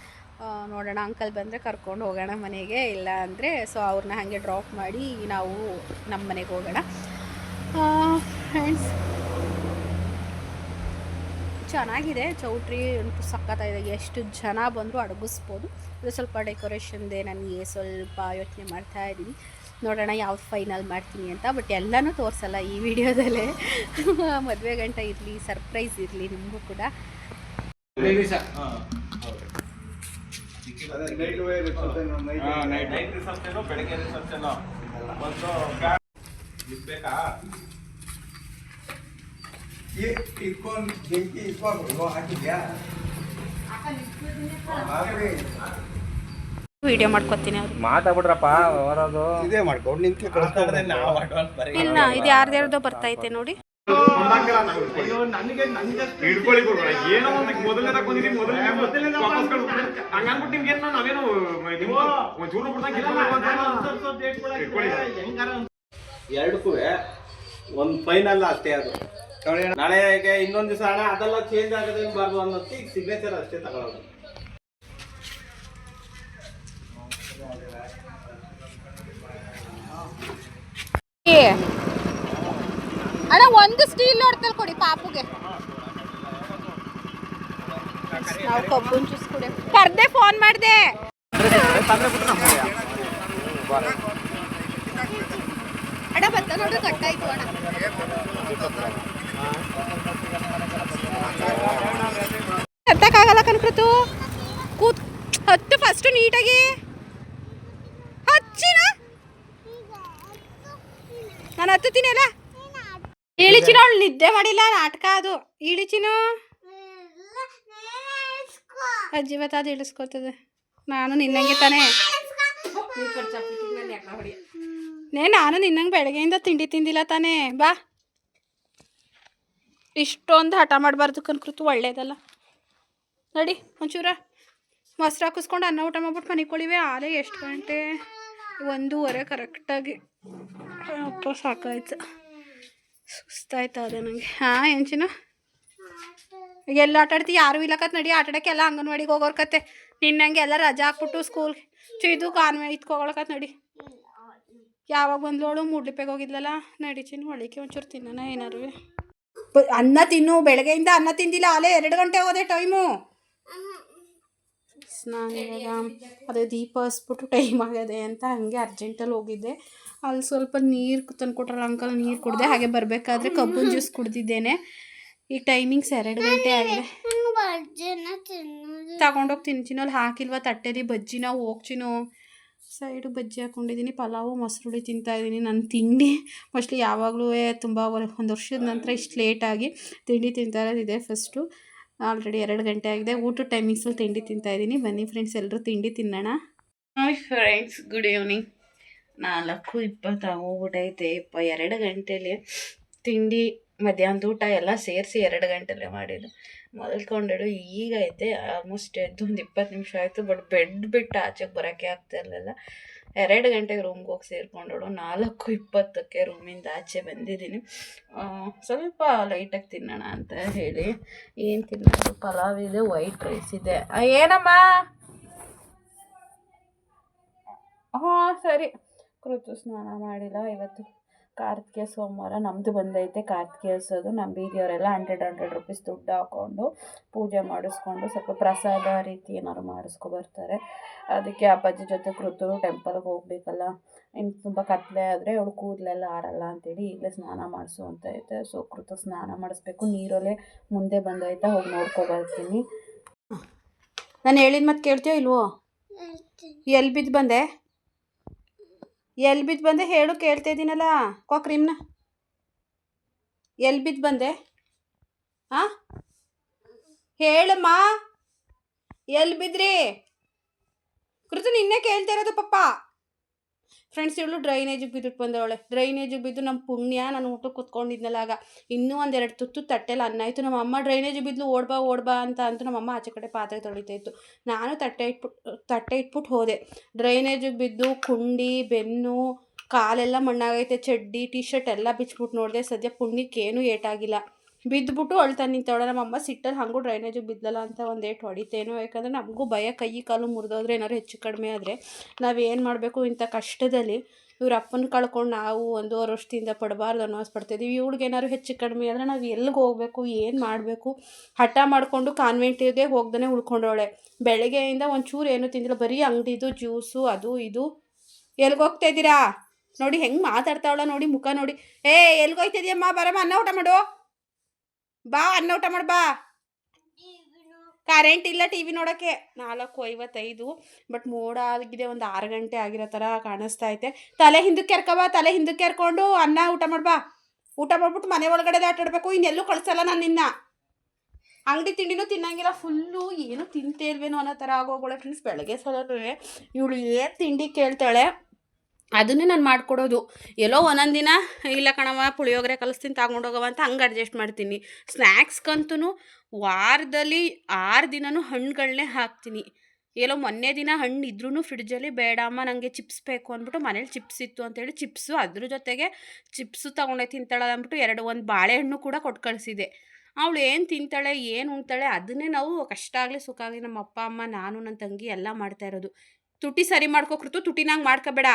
ನೋಡೋಣ ಅಂಕಲ್ ಬಂದರೆ ಕರ್ಕೊಂಡು ಹೋಗೋಣ ಮನೆಗೆ, ಇಲ್ಲ ಅಂದರೆ ಸೊ ಅವ್ರನ್ನ ಹಾಗೆ ಡ್ರಾಪ್ ಮಾಡಿ ನಾವು ನಮ್ಮ ಮನೆಗೆ ಹೋಗೋಣ. ಫ್ರೆಂಡ್ಸ್ ಚೆನ್ನಾಗಿದೆ, ಚೌಟ್ರಿ ಅಂತೂ ಸಕ್ಕತ್ತಾಗಿದೆ ಎಷ್ಟು ಜನ ಬಂದರೂ ಅಡಗಿಸ್ಬೋದು. ಅದು ಸ್ವಲ್ಪ ಡೆಕೋರೇಷನ್ದೇ ನನಗೆ ಸ್ವಲ್ಪ ಯೋಚನೆ ಮಾಡ್ತಾ ಇದ್ದೀನಿ. ನೋಡೋಣ ಯಾವ್ದು ಫೈನಲ್ ಮಾಡ್ತೀನಿ ಅಂತ ಬಟ್ ಎಲ್ಲನೂ ತೋರಿಸಲ್ಲ ಈ ವಿಡಿಯೋದಲ್ಲೇ. ಮದುವೆ ಗಂಟ ಇರಲಿ ಸರ್ಪ್ರೈಸ್ ಇರಲಿ ನಿಮಗೂ ಕೂಡ. ನೈಟ್ ರಿಸೆಪ್ಷನ್ ಬೆಳಗ್ಗೆ ರಿಸೆಪ್ಷನ್ ಒಂದು ಬೇಕಾ ಇಟ್ಕೊಂಡು ಬೆಂಕಿ ಇಟ್ಕೊಂಡು ಹಾಕಿದ್ಯಾ? ಹಾಕ್ರಿ. ವಿಡಿಯೋ ಮಾಡ್ಕೊತೀನಿ ಅವ್ರು ಮಾತಾಡ್ಬಿಡ್ರಪ್ಪ ಅವರದು ಇದೇ ಮಾಡ್ಕೊಂಡು ನಿಂತು ಕಳ್ಸ್ಕೊಂಡ್ರೆ ನಾವು ಅಡ್ವಾನ್ಸ್ ಬರೀ. ಇಲ್ಲ ಇದು ಯಾರ್ದ್ಯಾರ್ದೋ ಬರ್ತೈತೆ ನೋಡಿ. ಹಿಡ್ಕೊಳ್ಳಿ ಕೊಡ್ಬೇಡ ಏನೋ ಒಂದು ಮೊದಲನೇ ಬಂದಿದ್ದೀವಿ ಮೊದಲನೇ ವಾಪಸ್ ಕಳ್ಸ್ಬಿಡು. ಹಂಗ್ ಅನ್ಬಿಟ್ಟು ನಿಮ್ಗೆ ಏನೋ ನಾವೇನು ಒಂಚೂರು ಬಿಡ್ದಂಗೆ ಎರಡಕ್ಕೂ ಒಂದು ಫೈನಲ್ ಅಷ್ಟೇ ಅದು. ನಾಳೆಗೆ ಇನ್ನೊಂದ್ ದಿವಸ ಹಣ ಅದೆಲ್ಲ ಚೇಂಜ್ ಆಗದೇಬಾರ್ದು ಅನ್ನೋದಕ್ಕೆ ಈಗ ಸಿಗ್ನೇಚರ್ ಅಷ್ಟೇ ತಗೊಳ್ಳೋದು ಸ್ಟೀಲ್ ನೋಡ್ತಲ್ ಕೊಡಿ ಪಾಪುಗೆ. ನಾವು ಕಬ್ಬನ್ ಜ್ಯೂಸ್ ಕುಡಿ. ಕರ್ದೆ ಫೋನ್ ಮಾಡಿದೆ. ಅಣ್ಣ ಬತ್ತ ನೋಡು ಕಟ್ಟಾಯ್ತು ಅಣ್ಣ. ಹತ್ತಕ್ಕಾಗಲ್ಲ ಕನ್ಕೃತು. ಕೂತ್ ಹತ್ತು ಫಸ್ಟ್ ನೀಟಾಗಿ. ಹಚ್ಚಿನ. ನಾನು ಹತ್ತುತ್ತೀನಿ ಅಲ್ಲ? ಇಳಿಚಿನ ಅವಳು ನಿದ್ದೆ ಮಾಡಿಲ್ಲ, ನಾಟಕ ಅದು. ಇಳಿಚಿನ? ಅಜ್ಜಿ ಅದು ಇಳಿಸ್ಕೊತದೆ ನಾನು ನಿನ್ನಂಗೆ ತಾನೆ. ನೇ, ನಾನು ನಿನ್ನಂಗೆ ಬೆಳಗ್ಗೆಯಿಂದ ತಿಂಡಿ ತಿಂದಿಲ್ಲ ತಾನೇ. ಬಾ. ಇಷ್ಟೊಂದು ಹಠ ಮಾಡಬಾರ್ದು ಕನ್ಕೃತು ಒಳ್ಳೇದಲ್ಲ. ನೋಡಿ, ಒಂಚೂರ. ಮೊಸರು ಹಾಕಿಸ್ಕೊಂಡು ಅನ್ನ ಊಟ ಮಾಡ್ಬಿಟ್ಟು ಮನೆ ಕೊಳಿವೆ. ಆಲೆ ಎಷ್ಟು ಗಂಟೆ? ಒಂದೂವರೆ ಕರೆಕ್ಟಾಗಿ ಅಪ್ಪ, ಸಾಕಾಯ್ತು. ಸುಸ್ತಾಯ್ತು ಅದೇ ನನಗೆ ಹಾಂ ಈಗ ಎಲ್ಲ ಆಟ ಆಡ್ತಿ? ಯಾರು ಇಲ್ಲಕತ್ ನಡಿ ಆಟ ಆಡಕ್ಕೆ ಎಲ್ಲ ಅಂಗನವಾಡಿಗೆ ಹೋಗೋರ್ ಕತೆ. ನಿನ್ನಂಗೆ ಎಲ್ಲ ರಜಾ ಹಾಕ್ಬಿಟ್ಟು ಸ್ಕೂಲ್ಗೆ ಚಿದು ಕಾನ್ವೆ ಇತ್ಕೊಳಕತ್ ನಡಿ. ಯಾವಾಗ ಬಂದ್ಲೋಳು ಮೂಡ್ಲಿಪೆಗೆ ಹೋಗಿದ್ಲಲ್ಲ? ನಡಿ ಚಿನ್ನು ಒಳಿಕೆ ಒಂಚೂರು ತಿನ್ನೋಣ ಏನಾರು ಅನ್ನ ತಿನ್ನು. ಬೆಳಗ್ಗೆಯಿಂದ ಅನ್ನ ತಿಂದಿಲ್ಲ. ಅಲ್ಲೇ ಎರಡು ಗಂಟೆ ಹೋದೆ ಟೈಮು. ನಾನು ಇವಾಗ ಅದೇ ದೀಪ ಹಸ್ಬಿಟ್ಟು ಟೈಮ್ ಆಗಿದೆ ಅಂತ ಹಂಗೆ ಅರ್ಜೆಂಟಲ್ಲಿ ಹೋಗಿದ್ದೆ. ಅಲ್ಲಿ ಸ್ವಲ್ಪ ನೀರು ತಂದ್ಕೊಟ್ರಲ್ಲ ಅಂಕಲ್ ನೀರು ಕುಡ್ದೆ ಹಾಗೆ ಬರಬೇಕಾದ್ರೆ ಕಬ್ಬಿನ ಜ್ಯೂಸ್ ಕುಡ್ದಿದ್ದೇನೆ. ಈಗ ಟೈಮಿಂಗ್ಸ್ ಎರಡು ಗಂಟೆ ಆಗಿದೆ. ತಗೊಂಡೋಗಿ ತಿಂತೀನೋ ಅಲ್ಲಿ ಹಾಕಿಲ್ವಾ ತಟ್ಟೆಲಿ ಬಜ್ಜಿನ ಹೋಗ್ತೀನೋ. ಸೈಡು ಬಜ್ಜಿ ಹಾಕೊಂಡಿದ್ದೀನಿ, ಪಲಾವು ತಿಂತಾ ಇದ್ದೀನಿ. ನನ್ನ ತಿಂಡಿ ಮೋಸ್ಟ್ಲಿ ಯಾವಾಗಲೂ ತುಂಬ ಒಂದು ವರ್ಷದ ನಂತರ ಇಷ್ಟು ಲೇಟಾಗಿ ತಿಂಡಿ ತಿಂತಾ ಇರೋದಿದೆ ಫಸ್ಟು ಆಲ್ರೆಡಿ ಎರಡು ಗಂಟೆ ಆಗಿದೆ. ಊಟದ ಟೈಮಿಂಗ್ಸಲ್ಲಿ ತಿಂಡಿ ತಿಂತಾ ಇದ್ದೀನಿ. ಬನ್ನಿ ಫ್ರೆಂಡ್ಸ್ ಎಲ್ಲರೂ ತಿಂಡಿ ತಿನ್ನೋಣ. ಹಾಯ್ ಫ್ರೆಂಡ್ಸ್ ಗುಡ್ ಈವ್ನಿಂಗ್ ನಾಲ್ಕು ಇಪ್ಪತ್ತಾಗೋಗ್ಬಿಟ್ಟೈತೆ ಇಪ್ಪ, ಎರಡು ಗಂಟೆಲಿ ತಿಂಡಿ, ಮಧ್ಯಾಹ್ನದ ಊಟ ಎಲ್ಲ ಸೇರಿಸಿ ಎರಡು ಗಂಟೆಲೆ ಮಾಡಿದ್ದು. ಮಲ್ಕೊಂಡಿಡು ಈಗ ಐತೆ ಆಲ್ಮೋಸ್ಟ್ ಎದ್ದು ಒಂದು ಇಪ್ಪತ್ತು ನಿಮಿಷ ಆಯಿತು, ಬಟ್ ಬೆಡ್ ಬಿಟ್ಟು ಆಚೆಗೆ ಬರೋಕ್ಕೆ ಆಗ್ತಾ ಇರಲಿಲ್ಲ. ಎರಡು ಗಂಟೆಗೆ ರೂಮ್ಗೆ ಹೋಗಿ ಸೇರ್ಕೊಂಡಿಡು ನಾಲ್ಕು, ಇಪ್ಪತ್ತಕ್ಕೆ ರೂಮಿಂದ ಆಚೆ ಬಂದಿದ್ದೀನಿ. ಸ್ವಲ್ಪ ಲೈಟಾಗಿ ತಿನ್ನೋಣ ಅಂತ ಹೇಳಿ. ಏನು ತಿನ್ನೋದು? ಪಲಾವ್ ಇದೆ ವೈಟ್ ರೈಸ್ ಇದೆ. ಏನಮ್ಮ? ಹಾಂ, ಸರಿ. ಕೃತು ಸ್ನಾನ ಮಾಡಿಲ್ಲ. ಇವತ್ತು ಕಾರ್ತಿಕೇಯ ಸೋಮವಾರ ನಮ್ಮದು ಬಂದೈತೆ ಕಾರ್ತಿಕೇಸೋದು ನಮ್ಮ ಬೀದಿಯವರೆಲ್ಲ ಹಂಡ್ರೆಡ್ ಹಂಡ್ರೆಡ್ ರುಪೀಸ್ ದುಡ್ಡು ಹಾಕ್ಕೊಂಡು ಪೂಜೆ ಮಾಡಿಸ್ಕೊಂಡು ಸ್ವಲ್ಪ ಪ್ರಸಾದ ರೀತಿ ಏನಾದ್ರು ಮಾಡಿಸ್ಕೊ ಬರ್ತಾರೆ. ಅದಕ್ಕೆ ಅಪ್ಪಾಜಿ ಜೊತೆ ಕೃತು ಟೆಂಪಲ್ಗೆ ಹೋಗ್ಬೇಕಲ್ಲ. ಇನ್ನು ತುಂಬ ಕತ್ಲೆ ಆದರೆ ಅವಳು ಕೂದಲೆಲ್ಲ ಆರಲ್ಲ ಅಂತೇಳಿ ಈಗಲೇ ಸ್ನಾನ ಮಾಡಿಸು ಅಂತ ಐತೆ. ಸೊ ಕೃತು ಸ್ನಾನ ಮಾಡಿಸ್ಬೇಕು. ನೀರಲ್ಲೇ ಮುಂದೆ ಬಂದೈತೆ. ಹೋಗಿ ನೋಡ್ಕೊ ಬರ್ತೀನಿ. ನಾನು ಹೇಳಿದ ಮತ್ತೆ ಕೇಳ್ತೀಯೋ ಇಲ್ವೋ? ಎಲ್ಲಿ ಬಿದ್ದು ಬಂದೆ? ಎಲ್ಲಿ ಬಿದ್ದು ಬಂದೆ ಹೇಳು ಕೇಳ್ತಾ ಇದ್ದೀನಲ್ಲ ಕೊಕ್ರಿಮ್ನ ಎಲ್ಲಿ ಬಿದ್ದು ಬಂದೆ ಹಾಂ ಹೇಳಮ್ಮ. ಎಲ್ಲಿ ಬಿದ್ರಿ? ಕೃತು, ನಿನ್ನೆ ಕೇಳ್ತಾ ಇರೋದು ಪಪ್ಪ. ಫ್ರೆಂಡ್ಸ್ ಇವಳು ಡ್ರೈನೇಜಿಗೆ ಬಿದ್ದುಟ್ಟು ಬಂದವಳೆ ಡ್ರೈನೇಜಿಗೆ ಬಿದ್ದು ನಮ್ಮ ಪುಣ್ಯ, ನಾನು ಊಟಕ್ಕೆ ಕೂತ್ಕೊಂಡಿದ್ನಲ್ಲ ಆಗ. ಇನ್ನೂ ಒಂದೆರಡು ತುತ್ತು ತಟ್ಟೆಲ್ಲ ಅನ್ನ ಆಯಿತು. ನಮ್ಮ ಅಮ್ಮ ಡ್ರೈನೇಜಿಗೆ ಬಿದ್ದು ಓಡ್ಬಾ ಓಡ್ಬಾ ಅಂತ ಅಂತೂ ನಮ್ಮ ಅಮ್ಮ ಆಚೆ ಕಡೆ ಪಾತ್ರೆ ತೊಳಿತಾ ಇತ್ತು. ನಾನು ತಟ್ಟೆ ಇಟ್ಬಿಟ್ಟು ತಟ್ಟೆ ಇಟ್ಬಿಟ್ಟು ಹೋದೆ. ಡ್ರೈನೇಜಿಗೆ ಬಿದ್ದು ಕುಂಡಿ, ಬೆನ್ನು, ಕಾಲೆಲ್ಲ ಮಣ್ಣಾಗೈತೆ, ಚಡ್ಡಿ ಟಿ ಶರ್ಟ್ ಎಲ್ಲ ಬಿಚ್ಬಿಟ್ಟು ನೋಡಿದೆ. ಸದ್ಯ ಪುಣ್ಯಕ್ಕೆ ಏನೂ ಏಟಾಗಿಲ್ಲ. ಬಿದ್ದುಬಿಟ್ಟು ಅಳ್ತಾ ನಿಂತವಳೆ ನಮ್ಮ ಅಮ್ಮ ಸಿಟ್ಟಲ್ಲಿ ಹಾಗೂ ಡ್ರೈನೇಜು ಬಿದ್ದಲ್ಲ ಅಂತ ಒಂದು ಏಟು ಹೊಡಿತೇನೋ. ಯಾಕಂದರೆ ನಮಗೂ ಭಯ ಕೈ ಕಾಲು ಮುರಿದೋದ್ರೆ ಏನಾದ್ರು ಹೆಚ್ಚು ಕಡಿಮೆ ಆದರೆ ಏನು ಮಾಡಬೇಕು ಇಂಥ ಕಷ್ಟದಲ್ಲಿ ಇವ್ರ ಅಪ್ಪನ ಕಳ್ಕೊಂಡು ನಾವು ಒಂದೂವರೆ ವರ್ಷದಿಂದ ಪಡಬಾರ್ದು ಅನ್ನೋ ಪಡ್ತಿದ್ದೀವಿ ಇವ್ಳಿಗೆ ಏನಾದ್ರು ಹೆಚ್ಚು ಕಡಿಮೆ ಆದರೆ ನಾವು ಎಲ್ಲಿಗೆ ಹೋಗಬೇಕು, ಏನು ಮಾಡಬೇಕು? ಹಠ ಮಾಡಿಕೊಂಡು ಕಾನ್ವೆಂಟಿಗೆ ಹೋಗ್ದೇ ಉಳ್ಕೊಂಡವಳೆ. ಬೆಳಗ್ಗೆಯಿಂದ ಒಂಚೂರು ಏನೂ ತಿಂದಿಲ್ಲ. ಬರೀ ಅಂಗಡಿದು ಜ್ಯೂಸು, ಅದು ಇದು. ಎಲ್ಗೆ ಹೋಗ್ತಾ ಇದ್ದೀರಾ ನೋಡಿ ಹೆಂಗೆ ಮಾತಾಡ್ತಾವಳ ನೋಡಿ ಮುಖ ನೋಡಿ. ಏ ಎಲ್ಗೋಯ್ತಿದ್ಯಮ್ಮ ಬರಮ್ಮ, ಅನ್ನ ಊಟ ಮಾಡು. ಬಾ, ಅನ್ನ ಊಟ ಮಾಡಿ, ಬಾ. ಕರೆಂಟ್ ಇಲ್ಲ ಟಿ ವಿ ನೋಡೋಕ್ಕೆ ನಾಲ್ಕು ಐವತ್ತೈದು ಬಟ್ ಮೋಡ ಆಗಿದೆ, ಒಂದು ಆರು ಗಂಟೆ ಆಗಿರೋ ಥರ ಕಾಣಿಸ್ತಾ ಐತೆ. ತಲೆ ಹಿಂದಕ್ಕೆ ಕೆರ್ಕಬಾ ತಲೆ ಹಿಂದಕ್ಕೆ ಎರ್ಕೊಂಡು ಅನ್ನ ಊಟ ಮಾಡ್ಬಾ ಊಟ ಮಾಡ್ಬಿಟ್ಟು ಮನೆ ಒಳಗಡೆ ಆಟಾಡಬೇಕು ಇನ್ನೆಲ್ಲೂ ಕಳಿಸಲ್ಲ ನಾನು ನಿನ್ನ. ಅಂಗಡಿ ತಿಂಡಿನೂ ತಿನ್ನಂಗಿಲ್ಲ ಫುಲ್ಲು ಏನು ತಿಂತೇ ಇಲ್ವೇನೋ ಅನ್ನೋ ಥರ ಆಗೋಗೋಳೆ ಫ್ರೆಂಡ್ಸ್ ಬೆಳಗ್ಗೆ ಸಲವೇ ಇವಳು ಏನು ತಿಂಡಿ ಕೇಳ್ತಾಳೆ? ಅದನ್ನೇ ನಾನು ಮಾಡಿಕೊಡೋದು. ಎಲ್ಲೋ ಒಂದೊಂದು ದಿನ, ಇಲ್ಲ ಕಣವ ಪುಳಿಯೋಗರೆ ಕಲಿಸ್ತೀನಿ ತಗೊಂಡೋಗವ ಅಂತ ಹಂಗೆ ಅಡ್ಜಸ್ಟ್ ಮಾಡ್ತೀನಿ. ಸ್ನ್ಯಾಕ್ಸ್ಗಂತೂ ವಾರದಲ್ಲಿ ಆರು ದಿನವೂ ಹಣ್ಣುಗಳನ್ನೇ ಹಾಕ್ತೀನಿ. ಎಲ್ಲೋ ಮೊನ್ನೆ ದಿನ ಹಣ್ಣು ಇದ್ರೂ ಫ್ರಿಡ್ಜಲ್ಲಿ ಬೇಡಮ್ಮ ನನಗೆ ಚಿಪ್ಸ್ ಬೇಕು ಅಂದ್ಬಿಟ್ಟು ಮನೇಲಿ ಚಿಪ್ಸ್ ಇತ್ತು ಅಂತೇಳಿ ಚಿಪ್ಸು ಅದ್ರ ಜೊತೆಗೆ ಚಿಪ್ಸು ತೊಗೊಂಡೆ ತಿಂತಾಳೆ ಅಂದ್ಬಿಟ್ಟು ಎರಡು, ಒಂದು ಬಾಳೆಹಣ್ಣು ಕೂಡ ಕೊಟ್ಟು ಕಳಿಸಿದೆ. ಅವಳು ಏನು ತಿಂತಾಳೆ, ಏನು ಉಣ್ತಾಳೆ ಅದನ್ನೇ ನಾವು ಕಷ್ಟ ಆಗಲಿ ಸುಖ ಆಗಲಿ ನಮ್ಮ ಅಪ್ಪ, ಅಮ್ಮ, ನಾನು ನನ್ನ ತಂಗಿ ಎಲ್ಲ ಮಾಡ್ತಾ ಇರೋದು. ತುಟಿ ಸರಿ ಮಾಡ್ಕೊಕ್ರತು ತುಟಿನಾಗ ಮಾಡ್ಕೋಬೇಡ.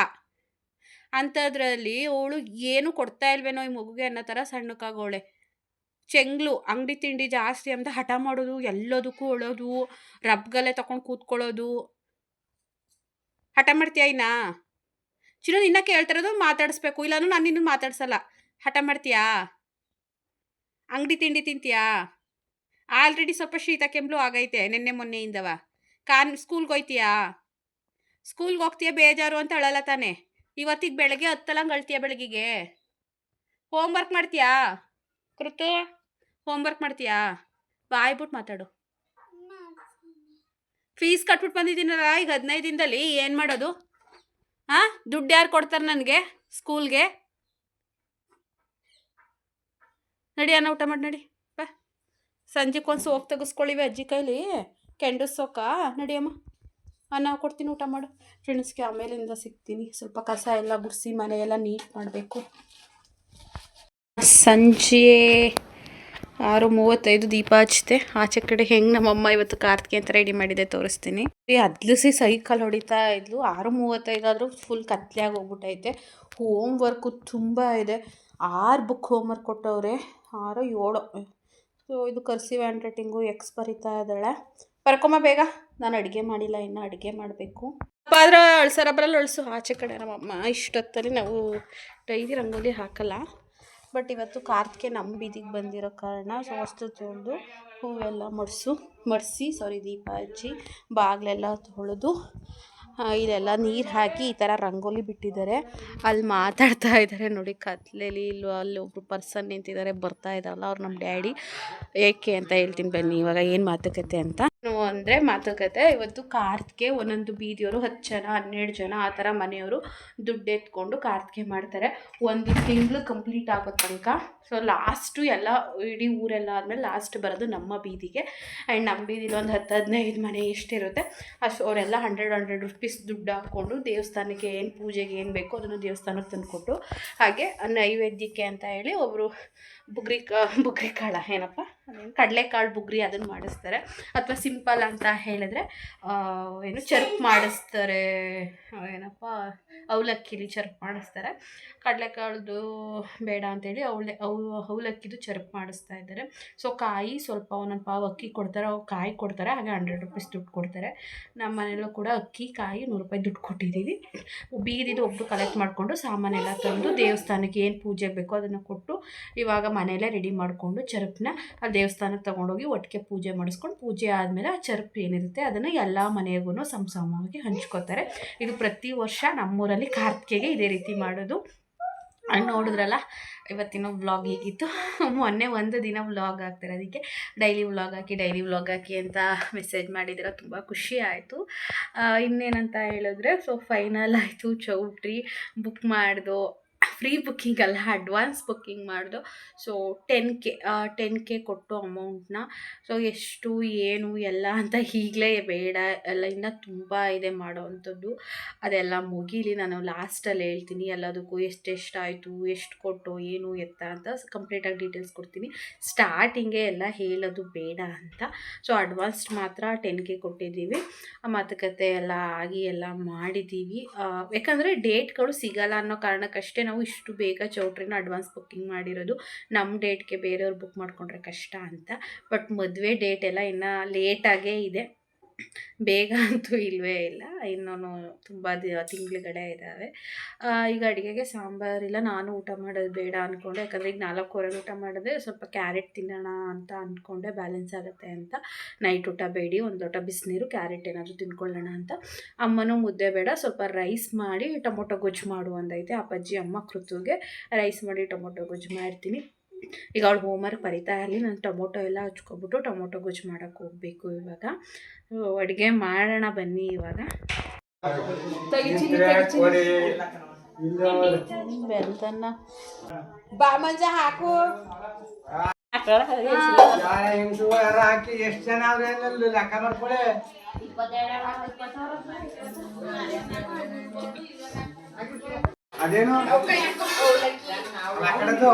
ಅಂಥದ್ರಲ್ಲಿ ಅವಳು ಏನು ಕೊಡ್ತಾ ಇಲ್ವೇನೋ ಈ ಮಗುಗೆ ಅನ್ನೋ ಥರ ಸಣ್ಣಕ್ಕಾಗವಳೆ ಚೆಂಗ್ಲು, ಅಂಗಡಿ ತಿಂಡಿ ಜಾಸ್ತಿ ಅಂತ ಹಠ ಮಾಡೋದು, ಎಲ್ಲದಕ್ಕೂ ಒಳೋದು, ರಬ್ಗಲ್ಲೇ ತಗೊಂಡು ಕೂತ್ಕೊಳ್ಳೋದು. ಹಠ ಮಾಡ್ತೀಯ ಇನ್ನ? ಚಿನ್ನ ನಿನ್ನ ಕೇಳ್ತಿರೋದು ಮಾತಾಡಿಸ್ಬೇಕು ಇಲ್ಲಾನು ನಾನು ನಿನ್ನ ಮಾತಾಡ್ಸಲ್ಲ. ಹಠ ಮಾಡ್ತೀಯಾ? ಅಂಗಡಿ ತಿಂಡಿ ತಿಂತೀಯಾ? ಆಲ್ರೆಡಿ ಸ್ವಲ್ಪ ಶೀತ ಕೆಮ್ಮಲು ಆಗೈತೆ, ನಿನ್ನೆ ಮೊನ್ನೆಯಿಂದವ. ಕಾನ್, ಸ್ಕೂಲ್ಗೆ ಹೋಯ್ತೀಯಾ? ಸ್ಕೂಲ್ಗೆ ಹೋಗ್ತೀಯ, ಬೇಜಾರು ಅಂತ ಅಳಲ್ಲ ತಾನೆ? ಇವತ್ತಿಗೆ ಬೆಳಗ್ಗೆ ಹತ್ತಲಂಗೆ ಅಳ್ತೀಯ ಬೆಳಗ್ಗೆಗೆ ಹೋಮ್ವರ್ಕ್ ಮಾಡ್ತೀಯಾ? ಕೃತು. ಹೋಮ್ವರ್ಕ್ ಮಾಡ್ತೀಯಾ? ಬಾಯ್ಬಿಟ್ಟು ಮಾತಾಡು. ಫೀಸ್ ಕಟ್ಬಿಟ್ಟು ಬಂದಿದ್ದೀನಲ್ಲ ಈಗ ಹದಿನೈದು ದಿನದಲ್ಲಿ ಏನು ಮಾಡೋದು? ಹಾಂ ದುಡ್ಡು ಯಾರು ಕೊಡ್ತಾರೆ ನನಗೆ ಸ್ಕೂಲ್ಗೆ? ನಡಿ ಅನ್ನ ಊಟ ಮಾಡಿ ನಡಿ. ಬಾ. ಸಂಜೆಗೆ ಒಂದು ಸೋಪ್ ತೆಗೆಸ್ಕೊಳ್ಳಿವೆ ಅಜ್ಜಿ ಕೈಲಿ. ಕೆಂಡು ಸೋಕ? ನಡಿಯಮ್ಮ ಅನ್ನ ಕೊಡ್ತೀನಿ ಊಟ ಮಾಡು. ಫ್ರೆಂಡ್ಸ್ಗೆ ಆಮೇಲಿಂದ ಸಿಗ್ತೀನಿ. ಸ್ವಲ್ಪ ಕಸ ಎಲ್ಲ ಗುಡಿಸಿ ಮನೆಯೆಲ್ಲ ನೀಟ್ ಮಾಡಬೇಕು. ಸಂಜೆ ಆರು ಮೂವತ್ತೈದು ದೀಪ ಹಚ್ಚಿದೆ. ಆಚೆ ಕಡೆ ಹೆಂಗೆ ನಮ್ಮಮ್ಮ ಇವತ್ತು ಕಾರ್ತಿಕೆ ಅಂತ ರೆಡಿ ಮಾಡಿದೆ ತೋರಿಸ್ತೀನಿ. ಅದ್ಲಿಸಿ ಸೈಕಲ್ ಹೊಡಿತಾ ಇದ್ಲು. ಆರು ಮೂವತ್ತೈದಾದರೂ ಫುಲ್ ಕತ್ಲೆಯಾಗಿ ಹೋಗ್ಬಿಟ್ಟೈತೆ ಹೋಮ್ ವರ್ಕು ತುಂಬ ಇದೆ. ಆರು ಬುಕ್ ಹೋಮ್ ವರ್ಕ್ ಕೊಟ್ಟವ್ರೆ. ಆರು ಏಳು. ಸೊ ಇದು ಕರ್ಸಿವ್ ಹ್ಯಾಂಡ್ ರೈಟಿಂಗು ಎಕ್ಸ್ ಬರಿತಾ ಇದ್ದಾಳೆ. ಬರ್ಕೊಂಬ ಬೇಗ. ನಾನು ಅಡುಗೆ ಮಾಡಿಲ್ಲ, ಇನ್ನು ಅಡುಗೆ ಮಾಡಬೇಕು. ಆದ್ರೆ ಅಳ್ಸರ ಬರಲ್ಲ ಅಳಸು. ಆಚೆ ಕಡೆ ನಮ್ಮಮ್ಮ ಇಷ್ಟೊತ್ತಲ್ಲಿ ನಾವು ಡೈಲಿ ರಂಗೋಲಿ ಹಾಕಲ್ಲ. ಬಟ್ ಇವತ್ತು ಕಾರ್ತಿಕೆ ನಮ್ಮ ಬೀದಿಗೆ ಬಂದಿರೋ ಕಾರಣ ಸೊ ಅಷ್ಟು ತೊಳೆದು ಹೂವೆಲ್ಲ ಮಡಿಸು. ಮಡಿಸಿ ಸಾರಿ ದೀಪ ಹಚ್ಚಿ ಬಾಗಿಲೆಲ್ಲ ತೊಳೆದು ಇಲ್ಲೆಲ್ಲ ನೀರು ಹಾಕಿ ಈ ಥರ ರಂಗೋಲಿ ಬಿಟ್ಟಿದ್ದಾರೆ. ಅಲ್ಲಿ ಮಾತಾಡ್ತಾ ಇದ್ದಾರೆ ನೋಡಿ ಕತ್ಲೇಲಿ ಇಲ್ಲೋ ಅಲ್ಲಿ ಒಬ್ರು ಪರ್ಸನ್ ನಿಂತಿದ್ದಾರೆ, ಬರ್ತಾ ಇದ್ದಾರಲ್ಲ ಅವ್ರು ನಮ್ಮ ಡ್ಯಾಡಿ. ಏಕೆ ಅಂತ ಹೇಳ್ತೀನಿ ಬನ್ನಿ, ಇವಾಗ ಏನು ಮಾತುಕತೆ ಅಂತ. ಅಂದರೆ ಮಾತುಕತೆ. ಇವತ್ತು ಕಾರ್ತ್ಗೆ ಒಂದೊಂದು ಬೀದಿಯವರು ಹತ್ತು ಜನ, ಹನ್ನೆರಡು ಜನ ಆ ಥರ ಮನೆಯವರು ದುಡ್ಡು ಎತ್ಕೊಂಡು ಕಾರ್ತಿಗೆ ಮಾಡ್ತಾರೆ. ಒಂದು ತಿಂಗಳು ಕಂಪ್ಲೀಟ್ ಆಗೋ ತನಕ. ಸೊ ಲಾಸ್ಟು ಎಲ್ಲ ಇಡೀ ಊರೆಲ್ಲ ಆದಮೇಲೆ ಲಾಸ್ಟ್ ಬರೋದು ನಮ್ಮ ಬೀದಿಗೆ. ಆ್ಯಂಡ್ ನಮ್ಮ ಬೀದಿಲಿ ಒಂದು ಹತ್ತು, ಹದಿನೈದು ಮನೆ ಎಷ್ಟಿರುತ್ತೆ ಅಷ್ಟು ಅವರೆಲ್ಲ ಹಂಡ್ರೆಡ್ ಹಂಡ್ರೆಡ್ ರುಪೀಸ್ ದುಡ್ಡು ಹಾಕ್ಕೊಂಡು ದೇವಸ್ಥಾನಕ್ಕೆ ಏನು ಪೂಜೆಗೆ ಏನು ಬೇಕೋ ಅದನ್ನು ದೇವಸ್ಥಾನಕ್ಕೆ ತಂದುಕೊಟ್ಟು ಹಾಗೆ ನೈವೇದ್ಯಕ್ಕೆ ಅಂತ ಹೇಳಿ ಒಬ್ಬರು ಬುಗ್ರಿ ಬುಗ್ರಿ ಕಾಳ ಏನಪ್ಪ? ಅದೇನು ಕಡಲೆಕಾಳು ಬುಗ್ರಿ ಅದನ್ನು ಮಾಡಿಸ್ತಾರೆ. ಅಥವಾ ಸಿಂಪಲ್ ಅಂತ ಹೇಳಿದ್ರೆ ಏನು ಚರ್ಪ್ ಮಾಡಿಸ್ತಾರೆ. ಏನಪ್ಪ, ಅವಲಕ್ಕಿಲಿ ಚರ್ಪ್ ಮಾಡಿಸ್ತಾರೆ. ಕಡಲೆಕಾಳ್ದು ಬೇಡ ಅಂತೇಳಿ ಅವಳೆ, ಅವು, ಅವಲಕ್ಕಿದು ಚರ್ಪ್ ಮಾಡಿಸ್ತಾ ಇದ್ದಾರೆ. ಸೊ ಕಾಯಿ ಸ್ವಲ್ಪ ಒಂದೊಂದು ಪಾವು ಅಕ್ಕಿ ಕೊಡ್ತಾರೆ. ಅವು ಕಾಯಿ ಕೊಡ್ತಾರೆ, ಹಾಗೆ ಹಂಡ್ರೆಡ್ ರುಪೀಸ್ ದುಡ್ಡು ಕೊಡ್ತಾರೆ. ನಮ್ಮ ಮನೆಯಲ್ಲೂ ಕೂಡ ಅಕ್ಕಿ, ಕಾಯಿ ನೂರು ರೂಪಾಯಿ ದುಡ್ಡು ಕೊಟ್ಟಿದ್ದೀವಿ. ಬೀದಿದು ಒಬ್ಬರು ಕಲೆಕ್ಟ್ ಮಾಡಿಕೊಂಡು ಸಾಮಾನೆಲ್ಲ ತಂದು ದೇವಸ್ಥಾನಕ್ಕೆ ಏನು ಪೂಜೆ ಬೇಕೋ ಅದನ್ನು ಕೊಟ್ಟು ಇವಾಗ ಮನೆಯಲ್ಲೇ ರೆಡಿ ಮಾಡಿಕೊಂಡು ಚರ್ಪನ್ನ ಅಲ್ಲಿ ದೇವಸ್ಥಾನಕ್ಕೆ ತಗೊಂಡೋಗಿ ಒಟ್ಟಿಗೆ ಪೂಜೆ ಮಾಡಿಸ್ಕೊಂಡು ಪೂಜೆ ಆದಮೇಲೆ ಆ ಚರ್ಪ್ ಏನಿರುತ್ತೆ ಅದನ್ನು ಎಲ್ಲ ಮನೆಗೂ ಸಂಸಮವಾಗಿ ಹಂಚ್ಕೋತಾರೆ. ಇದು ಪ್ರತಿ ವರ್ಷ ನಮ್ಮೂರಲ್ಲಿ ಕಾರ್ತಿಕೆಗೆ ಇದೇ ರೀತಿ ಮಾಡೋದು. ನೋಡಿದ್ರಲ್ಲ, ಇವತ್ತಿನ ವ್ಲಾಗ್ ಹೀಗಿತ್ತು. ಮೊನ್ನೆ ಒಂದು ದಿನ ವ್ಲಾಗ್ ಆಗ್ತಾರೆ ಅದಕ್ಕೆ. ಡೈಲಿ ವ್ಲಾಗ್ ಹಾಕಿ ಡೈಲಿ ವ್ಲಾಗ್ ಹಾಕಿ ಅಂತ ಮೆಸೇಜ್ ಮಾಡಿದ್ರೆ ತುಂಬ ಖುಷಿ ಆಯಿತು. ಇನ್ನೇನಂತ ಹೇಳಿದ್ರೆ ಸೊ ಫೈನಲ್ ಆಯಿತು, ಚೌಟ್ರಿ ಬುಕ್ ಮಾಡ್ದು. ಫ್ರೀ ಬುಕ್ಕಿಂಗ್ ಅಲ್ಲ ಅಡ್ವಾನ್ಸ್ ಬುಕ್ಕಿಂಗ್ ಮಾಡಿದ್ರು so ten K ten K ಕೊಟ್ಟು ಅಮೌಂಟ್ನ ಸೊ ಎಷ್ಟು, ಏನು, ಎಲ್ಲ ಅಂತ ಈಗಲೇ ಬೇಡ ಎಲ್ಲ ಇನ್ನೂ ತುಂಬ ಇದೆ ಮಾಡೋವಂಥದ್ದು. ಅದೆಲ್ಲ ಮುಗೀಲಿ, ನಾನು ಲಾಸ್ಟಲ್ಲಿ ಹೇಳ್ತೀನಿ, ಎಲ್ಲದಕ್ಕೂ ಎಷ್ಟೆಷ್ಟಾಯಿತು ಎಷ್ಟು ಕೊಟ್ಟು, ಏನು ಎತ್ತ ಅಂತ ಕಂಪ್ಲೀಟಾಗಿ ಡೀಟೇಲ್ಸ್ ಕೊಡ್ತೀನಿ. ಸ್ಟಾರ್ಟಿಂಗೆ ಎಲ್ಲ ಹೇಳೋದು ಬೇಡ ಅಂತ. ಸೊ ಅಡ್ವಾನ್ಸ್ ಮಾತ್ರ ಟೆನ್ ಕೆ ಕೊಟ್ಟಿದ್ದೀವಿ. ಮಾತುಕತೆ ಎಲ್ಲ ಆಗಿ ಎಲ್ಲ ಮಾಡಿದ್ದೀವಿ. ಯಾಕಂದರೆ ಡೇಟ್ಗಳು ಸಿಗಲ್ಲ ಅನ್ನೋ ಕಾರಣಕ್ಕಷ್ಟೇ ನಾವು ಇಷ್ಟು ಬೇಗ ಚೌಟ್ರಿನ ಅಡ್ವಾನ್ಸ್ ಬುಕ್ಕಿಂಗ್ ಮಾಡಿರೋದು. ನಮ್ಮ ಡೇಟ್ಗೆ ಬೇರೆಯವ್ರು ಬುಕ್ ಮಾಡಿಕೊಂಡ್ರೆ ಕಷ್ಟ ಅಂತ. ಬಟ್ ಮದುವೆ ಡೇಟ್ ಎಲ್ಲ ಇನ್ನೂ ಲೇಟಾಗೇ ಇದೆ. ಬೇಗ ಅಂತೂ ಇಲ್ಲವೇ ಇಲ್ಲ. ಇನ್ನೂ ತುಂಬ ದಿ, ತಿಂಗಳುಗಳೇ ಇದ್ದಾವೆ. ಈಗ ಅಡುಗೆಗೆ ಸಾಂಬಾರಿಲ್ಲ ನಾನು ಊಟ ಮಾಡೋದು ಬೇಡ ಅಂದ್ಕೊಂಡೆ ಯಾಕಂದರೆ ಈಗ ನಾಲ್ಕೂವರೆಗೆ ಊಟ ಮಾಡಿದ್ರೆ ಸ್ವಲ್ಪ ಕ್ಯಾರೆಟ್ ತಿನ್ನೋಣ ಅಂತ ಅಂದ್ಕೊಂಡೆ ಬ್ಯಾಲೆನ್ಸ್ ಆಗುತ್ತೆ ಅಂತ. ನೈಟ್ ಊಟ ಬೇಡಿ, ಒಂದು ಲೋಟ ಬಿಸಿನೀರು, ಕ್ಯಾರೆಟ್ ಏನಾದರೂ ತಿನ್ಕೊಳ್ಳೋಣ ಅಂತ. ಅಮ್ಮನೂ ಮುದ್ದೆ ಬೇಡ. ಸ್ವಲ್ಪ ರೈಸ್ ಮಾಡಿ ಟೊಮೊಟೊ ಗೊಜ್ಜು ಮಾಡು ಅಂದೈತೆ ಅಪ್ಪಾಜಿ, ಅಮ್ಮ ಕೃತುಗೆ ರೈಸ್ ಮಾಡಿ ಟೊಮೊಟೊ ಗೊಜ್ಜು ಮಾಡ್ತೀನಿ ಈಗ ಅವಳು ಹೋಮ್ವರ್ಕ್ ಬರಿತಾ ಇರಲಿ ನಾನು ಟೊಮೊಟೊ ಎಲ್ಲ ಹಚ್ಕೊಬಿಟ್ಟು ಟೊಮೊಟೊ ಗೊಜ್ಜು ಮಾಡೋಕ್ಕೆ ಹೋಗಬೇಕು ಇವಾಗ. ಅಡುಗೆ ಮಾಡೋಣ ಬನ್ನಿ ಇವಾಗ. ಬೆಲ್ದನ್ನ ಬಾ ಮಂಜ ಹಾಕು. ಹಾಕಿ ಎಷ್ಟು ಜನ ಲೆಕ್ಕ ಮಾಡ್ಕೊಳ್ಳಿ ಅದೇನು ಆ ಕಡೆದು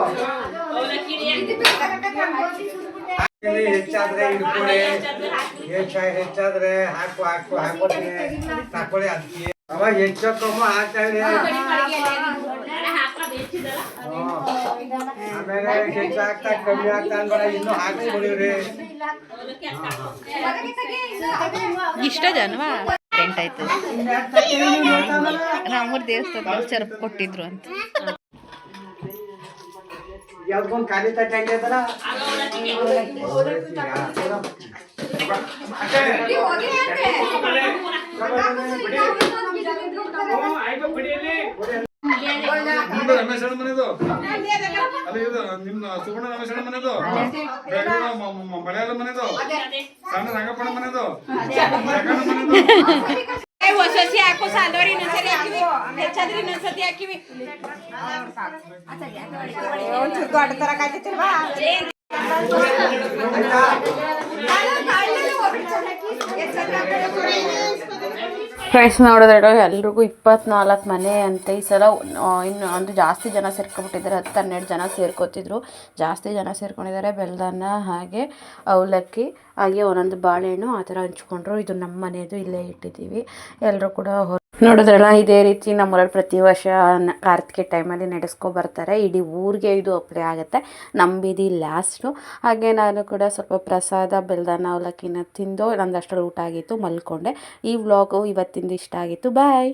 ಇಲ್ಲಿ ಹೆಚ್ಚಾದ್ರೆ ಹಿಡ್ಕೊಳ್ಳಿ ಹೆಚ್ಚ ಹೆಚ್ಚಾದ್ರೆ ಹಾಕು ಹಾಕು ಹಾಕೊಡ್ತೀನಿ ತಕೊಳ್ಳಿ ಅದಕ್ಕೆ ಅವ ಹೆಚ್ಚು ಕಮ್ಮಿ ಹಾಕ್ತಾ ಇರಿ ಆಮೇಲೆ ಹೆಚ್ಚು ಹಾಕ್ತಾ ಕಮ್ಮಿ ಆಗ್ತಾ ಅನ್ಬೇಡ ಇನ್ನೂ ಹಾಕ್ಸ್ಬಿಡಿವ್ರಿ ಇಷ್ಟ ಜನವಾ ಟೆಂಟ್ ಆಯ್ತು. ನಮ್ಮೂರ್ ದೇವಸ್ಥಾನ ಚರ್ಪ್ ಕೊಟ್ಟಿದ್ರು ಅಂತ. ಯಾವ್ದೊಂದು ನಿಮ್ದು ರಮೇಶ್ ಅಣ್ಣ ಮನೆದು? ಅಲ್ಲ ಇದು ನಿಮ್ಮ ಸುಗುಣ ರಮೇಶ್ ಅಣ್ಣ ಮನೆದು? ಮಲಯಾಳ ಮನೆದು? ಸಣ್ಣ ರಂಗಪ್ಪನ ಮನೆದು? ಜಗಣ್ಣ ಮನೆದು? ಹೊಸ ಹೊಸಿ ಹಾಕೋ ಸಾಲವಾಡಿ ಇನ್ನೊಂದ್ಸರಿ ಹಾಕಿವಿ. ಹೆಚ್ಚಾದ್ರೆ ಇನ್ನೊಂದ್ಸತಿ ಹಾಕಿವಿ. ಫ್ರೆಂಡ್ಸ್ ನೋಡಿದ್ರೆ ಎಲ್ರಿಗೂ ಇಪ್ಪತ್ನಾಲ್ಕು ಮನೆ ಅಂತ ಈ ಸಲ ಇನ್ನು ಅಂದರೆ ಜಾಸ್ತಿ ಜನ ಸೇರ್ಕೊಂಡ್ಬಿಟ್ಟಿದ್ದಾರೆ. ಹತ್ತು ಹನ್ನೆರಡು ಜನ ಸೇರ್ಕೊತಿದ್ರು. ಜಾಸ್ತಿ ಜನ ಸೇರ್ಕೊಂಡಿದ್ದಾರೆ ಬೆಲ್ದನ್ನ, ಹಾಗೆ ಅವಲಕ್ಕಿ, ಹಾಗೆ ಒಂದೊಂದು ಬಾಳೆಹಣ್ಣು ಆ ಥರ ಹಂಚ್ಕೊಂಡ್ರು. ಇದು ನಮ್ಮ ಮನೆಯದು ಇಲ್ಲೇ ಇಟ್ಟಿದ್ದೀವಿ. ಎಲ್ಲರೂ ಕೂಡ ನೋಡಿದ್ರಲ್ಲ ಇದೇ ರೀತಿ ನಮ್ಮೂರಲ್ಲಿ ಪ್ರತಿ ವರ್ಷ ಕಾರ್ತಿಕೆ ಟೈಮಲ್ಲಿ ನಡೆಸ್ಕೊ ಬರ್ತಾರೆ. ಇಡೀ ಊರಿಗೆ ಇದು ಅಪ್ಲೈ ಆಗುತ್ತೆ. ನಮ್ಮ ಬೀದಿ ಲಾಸ್ಟು ಹಾಗೆ ನಾನು ಕೂಡ ಸ್ವಲ್ಪ ಪ್ರಸಾದ, ಬೆಲ್ದನ್ನ, ಅವಲಕ್ಕಿನ ತಿಂದು ನಂದು ಅಷ್ಟರಲ್ಲಿ ಊಟ ಆಗಿತ್ತು, ಮಲ್ಕೊಂಡೆ. ಈ ವ್ಲಾಗು ಇವತ್ತಿಂದ ಇಷ್ಟ ಆಗಿತ್ತು. ಬಾಯ್